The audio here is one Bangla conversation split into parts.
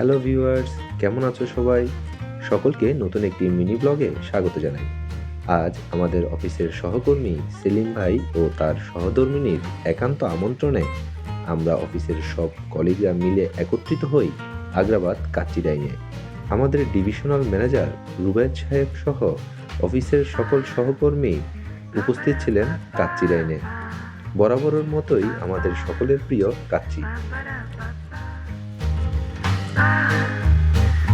হ্যালো ভিউয়ার্স, কেমন আছো সবাই? সকলকে নতুন একটি মিনি ব্লগে স্বাগত জানাই। আজ আমাদের অফিসের সহকর্মী সেলিম ভাই ও তার সহধর্মিনীর একান্ত আমন্ত্রণে আমরা অফিসের সব কলিগরা মিলে একত্রিত হই আগ্রাবাদ কাচ্চিডাইনে আমাদের ডিভিশনাল ম্যানেজার রুবেদ সাহেব সহ অফিসের সকল সহকর্মী উপস্থিত ছিলেন কাচ্চিডাইনে বরাবরের মতোই আমাদের সকলের প্রিয় কাচ্চি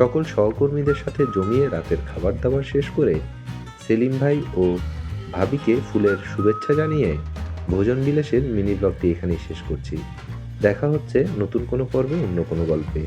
সকল সহকর্মীদের সাথে জমিয়ে রাতের খাবার দাবার শেষ করে সেলিম ভাই ও ভাবিকে ফুলের শুভেচ্ছা জানিয়ে ভোজন বিলাসের মিনি ব্লগটি এখানেই শেষ করছি। দেখা হচ্ছে নতুন কোনো পর্বে অন্য কোনো গল্পে।